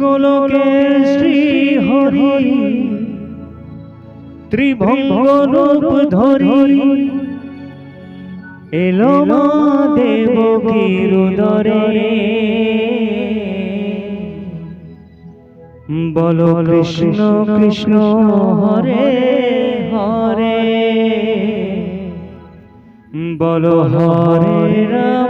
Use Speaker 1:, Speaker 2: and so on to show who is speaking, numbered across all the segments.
Speaker 1: গোলকের শ্রী হরি। ত্রিভঙ্গ রূপ ধরি। এলো মা দেবকীর উদরে বলো কৃষ্ণ কৃষ্ণ হরে হরে। বলো হরে রাম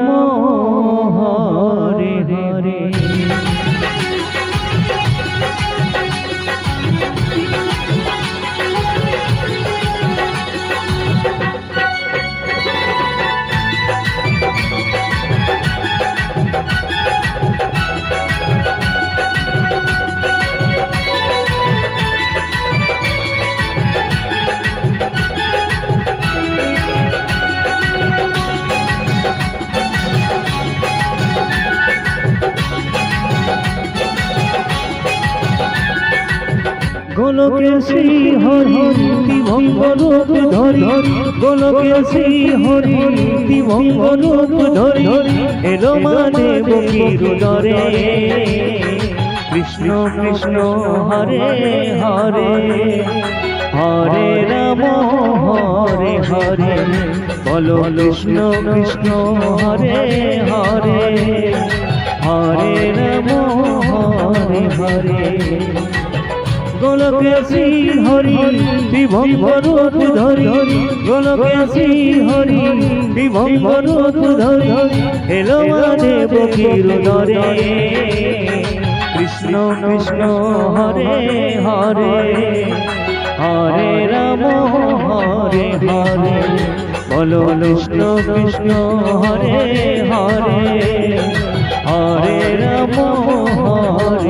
Speaker 1: গোলকে শ্রী হরি ভঙ্গ রূপ ধরি। গোলকে শ্রী হরি ভঙ্গ রূপ ধরি। এলো মা দেবকীর উদরে কৃষ্ণ কৃষ্ণ, হরে হরে। হরে রাম, হরে হরে। বলো কৃষ্ণ কৃষ্ণ, হরে হরে। হরে রাম, হরে হরে। গোলকে হরি বিভঙ্গ রূপ ধরি। গোলকে হরি বিভঙ্গ রূপ ধরি। এলো মা দেবকীর উদরে কৃষ্ণ কৃষ্ণ, হরে হরে। হরে রাম, হরে হরে। বলো কৃষ্ণ কৃষ্ণ, হরে হরে। হরে রাম, হরে।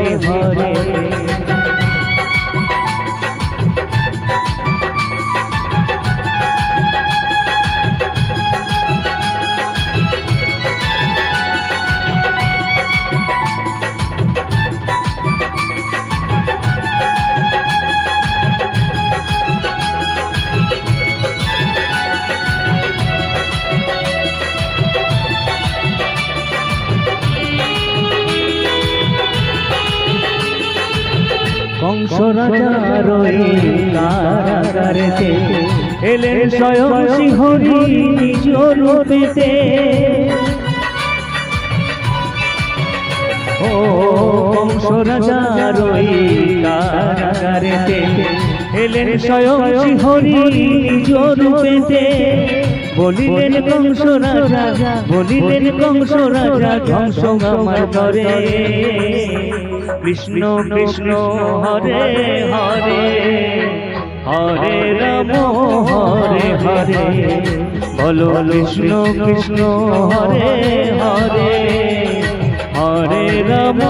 Speaker 1: কংস রাজার কারাগারেতে এলেন স্বয়ং সিংহরি নিজ রূপেতে ও কংস রাজার কারাগারেতে এলেন স্বয়ং সিংহরি নিজ রূপেতে বলিলেন কংস রাজা বলিলেন কংস রাজা ধ্বংস আমার করে কৃষ্ণ কৃষ্ণ হরে হরে হরে রাম হরে হরে বলো কৃষ্ণ কৃষ্ণ হরে হরে হরে রাম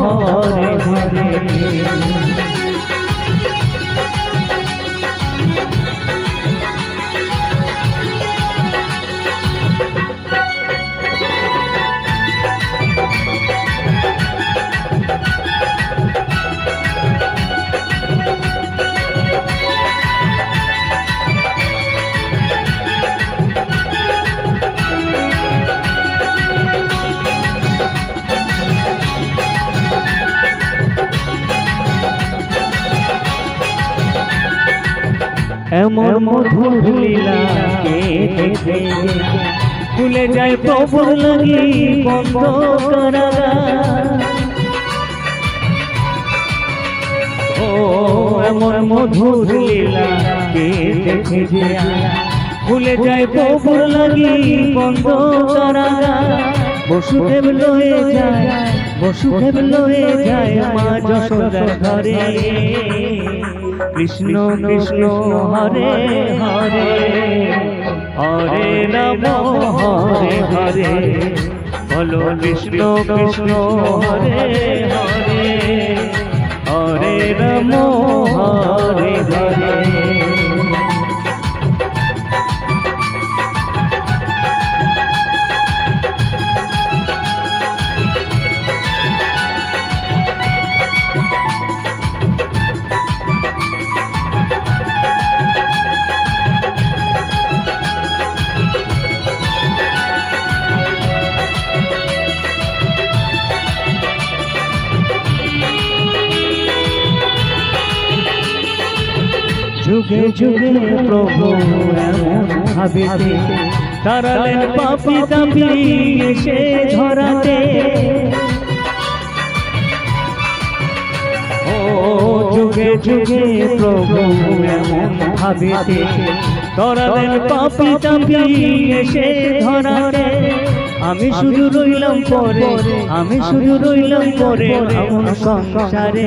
Speaker 1: হরে হরে। এমন মধুর লীলা কে দেখে ভুলে যায় প্রভুর লাগি বন্ধ কারাগার ও এমন মধুর লীলা কে দেখে ভুলে যায় প্রভুর লাগি বন্ধ কারাগার বসুদেব লয়ে যায় বসুদেব লয়ে যায় মা যশোদার ঘরে। কৃষ্ণ কৃষ্ণ হরে হরে হরে রাম হরে হরে বলো কৃষ্ণ কৃষ্ণ হরে হরে হরে রাম হরে হরে। যুগে যুগে প্রভু ভাবিতে তারালেন পাপি তাপি এসে ধরাতে ও যুগে যুগে প্রভু ভাবিতে ধরালেন পাপি তাপি এসে ধরাতে আমি শুধু রইলাম পরে আমি শুধু রইলাম পরে এমন সংসারে।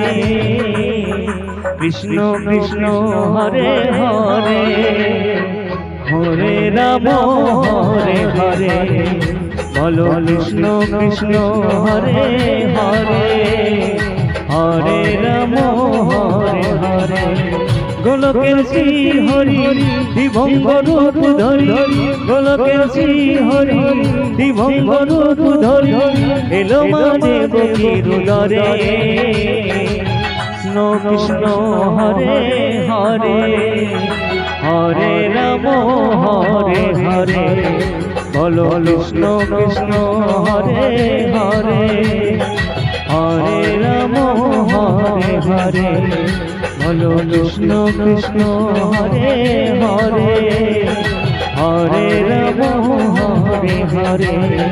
Speaker 1: কৃষ্ণ কৃষ্ণ হরে হরে। হরে রাম হরে হরে। বলো কৃষ্ণ কৃষ্ণ হরে হরে। হরে রাম হরে হরে। গোলকের শ্রী হরি দিবঙ্গর রূপ ধরি। গোলকের শ্রী হরি দিবঙ্গর রূপ ধরি। এলো মা দেবকীর উদরে কৃষ্ণ কৃষ্ণ হরে হরে হরে রাম হরে হরে। বলো কৃষ্ণ কৃষ্ণ হরে হরে হরে রাম হরে হরে। বলো কৃষ্ণ কৃষ্ণ হরে হরে হরে রাম হরে হরে।